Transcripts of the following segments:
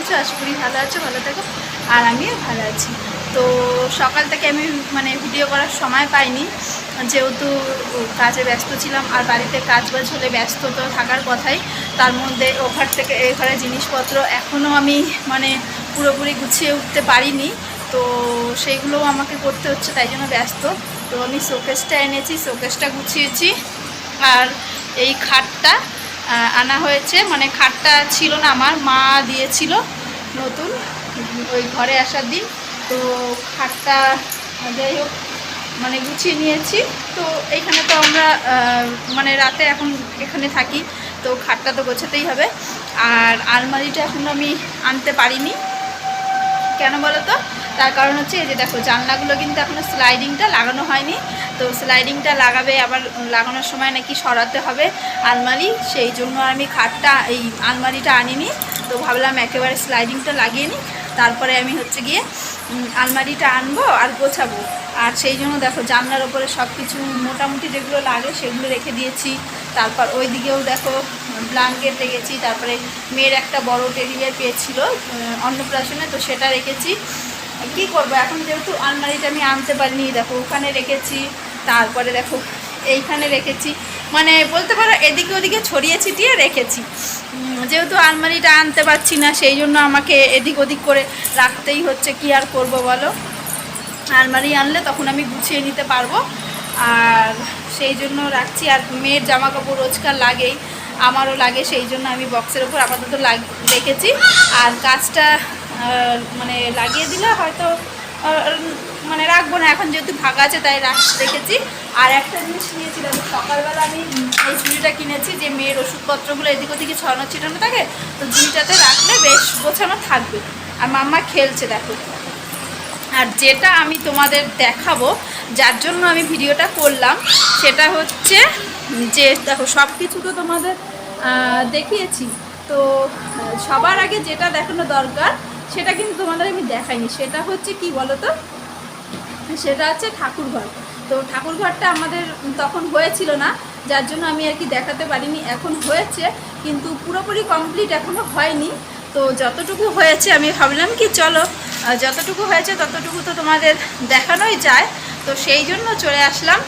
আছো? আশা করি ভালো আছো, ভালো থাকো। আর আমিও ভালো আছি। তো সকাল থেকে আমি মানে ভিডিও করার সময় পাইনি। যেহেতু কাজে ব্যস্ত ছিলাম আর বাড়িতে কাজ বাজ হলে ব্যস্ত তো থাকার কথাই, তার মধ্যে ওখান থেকে ঘরে জিনিসপত্র এখনও আমি মানে পুরোপুরি গুছিয়ে উঠতে পারিনি। তো সেইগুলোও আমাকে করতে হচ্ছে, তাই জন্য ব্যস্ত। তো আমি শোকেসটা এনেছি শোকেসটা গুছিয়েছি। আর এই খাটটা আনা হয়েছে। মানে খাটটা ছিল না আমার, মা দিয়েছিল নতুন, ওই ঘরে আসার দিন। তো খাটটা, যাই হোক মানে গুছিয়ে নিয়েছি। তো এইখানে তো আমরা মানে রাতে এখন এখানে থাকি, তো খাটটা তো গোছাতেই হবে। আর আলমারিটা এখন আমি আনতে পারিনি। কেন বলো তো? তার কারণ হচ্ছে এই যে দেখো, জানলাগুলো কিন্তু এখনও স্লাইডিংটা লাগানো হয়নি। তো স্লাইডিংটা লাগাবে আবার লাগানোর সময় নাকি সরাতে হবে আলমারি। সেই জন্য আমি খাটটা, এই আলমারিটা আনিনি। তো ভাবলাম একেবারে স্লাইডিংটা লাগিয়ে নিই। তারপরে আমি হচ্ছে গিয়ে আলমারিটা আনব আর গোছাবো। আর সেই জন্য দেখো, জানলার ওপরে সব কিছু মোটামুটি যেগুলো লাগে সেগুলো রেখে দিয়েছি। তারপর ওই দিকেও দেখো ব্ল্যাঙ্কেট রেখেছি। তারপরে মেয়ের একটা বড় টেরিবিয়ার পেয়েছিল অন্নপ্রাশনে, তো সেটা রেখেছি। কি করব? এখন যেহেতু আলমারিটা আমি আনতে পারিনি, দেখো ওখানে রেখেছি, তারপরে দেখো এইখানে রেখেছি। মানে বলতে পারো, এদিকে ওদিকে ছড়িয়ে ছিটিয়ে রেখেছি। যেহেতু আলমারিটা আনতে পারছি না, সেই জন্য আমাকে এদিক ওদিক করে রাখতেই হচ্ছে। কি আর করব বলো? আলমারি আনলে তখন আমি গুছিয়ে নিতে পারব। আর সেই জন্য রাখছি। আর মেয়ের জামা কাপড় রোজকার লাগেই, আমারও লাগে, সেই জন্য আমি বক্সের ওপর আপাতত লাগ, রেখেছি। আর কাজটা মানে লাগিয়ে দিলে হয়তো মানে রাখব না। এখন যেহেতু ফাঁকা আছে, তাই রাখ রেখেছি। আর একটা জিনিস নিয়েছিলাম সকালবেলা আমি এই ঝুড়িটা কিনেছি, যে মেয়ের ওষুধপত্রগুলো এদিক ওদিকে ছড়ানো ছিটানো থাকে, তো ঝুড়িটাতে রাখলে বেশ গোছানো থাকবে। আর মাম্মা খেলছে, দেখো। আর যেটা আমি তোমাদের দেখাবো, যার জন্য আমি ভিডিওটা করলাম, সেটা হচ্ছে যে, দেখো সব কিছু তো তোমাদের দেখিয়েছি। তো, সবার আগে যেটা দেখানো দরকার সেটা কিন্তু তোমাদের আমি দেখাইনি। সেটা হচ্ছে কি বলো তো সেটা হচ্ছে ঠাকুরঘর। তো ঠাকুরঘরটা আমাদের তখন হয়েছিল না, যার জন্য আমি আর কি দেখাতে পারিনি। এখন হয়েছে, কিন্তু পুরোপুরি কমপ্লিট এখনও হয়নি। তো যতটুকু হয়েছে আমি ভাবলাম কি চলো যতটুকু হয়েছে ততটুকু তো তোমাদের দেখানোই যায়। তো সেই জন্য চলে আসলাম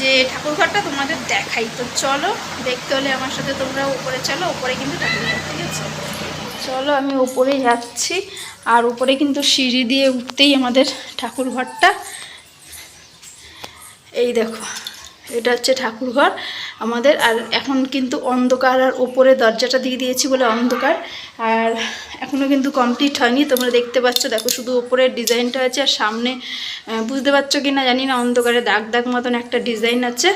যে ঠাকুরঘরটা তোমাদের দেখাই। তো চলো, দেখতে হলে আমার সাথে তোমরা উপরে চলো, উপরে কিন্তু ঠাকুরঘর ঠিক আছে চলো, আমি উপরে যাচ্ছি। আর উপরে কিন্তু সিঁড়ি দিয়ে উঠতেই আমাদের ঠাকুর ঘরটা এই দেখো। এটা হচ্ছে ঠাকুরঘর আমাদের, আর এখন কিন্তু অন্ধকার আর ওপরে দরজাটা দিয়ে দিয়েছি বলে অন্ধকার, আর এখনও কিন্তু কমপ্লিট হয়নি। তোমরা দেখতে পাচ্ছ, দেখো শুধু ওপরের ডিজাইনটা আছে, আর সামনে বুঝতে পারছ কি না জানি না, অন্ধকারে দাগ দাগ মতন একটা ডিজাইন আছে,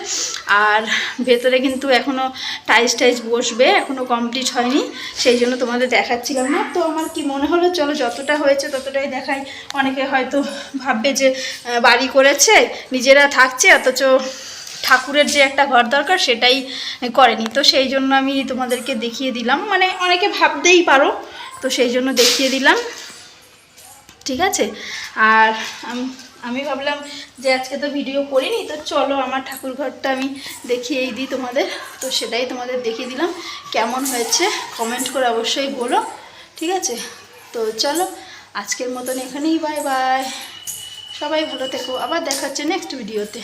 আর ভেতরে কিন্তু এখনও টাইস টাইস বসবে এখনও কমপ্লিট হয়নি, সেই জন্য তোমাদের দেখাচ্ছিলাম না। তো আমার কি মনে হলো, চলো যতটা হয়েছে ততটাই দেখাই। অনেকে হয়তো ভাববে যে বাড়ি করেছে, নিজেরা থাকছে, অথচ ঠাকুরের যে একটা ঘর দরকার সেটাই করেনি। তো সেই জন্য আমি তোমাদেরকে দেখিয়ে দিলাম। মানে অনেকে ভাবতেই পারো, তো সেই জন্য দেখিয়ে দিলাম। ঠিক আছে? আর আম- ভাবলাম যে আজকে তো ভিডিও করিনি, তো চলো আমার ঠাকুর ঘরটা আমি দেখিয়েই দিই তোমাদের। তো সেটাই তোমাদের দেখিয়ে দিলাম। কেমন হয়েছে কমেন্ট করে অবশ্যই বলো। ঠিক আছে? তো চলো, আজকের মতন এখানেই বাই বাই সবাই ভালো থেকো। আবার দেখা হচ্ছে নেক্সট ভিডিওতে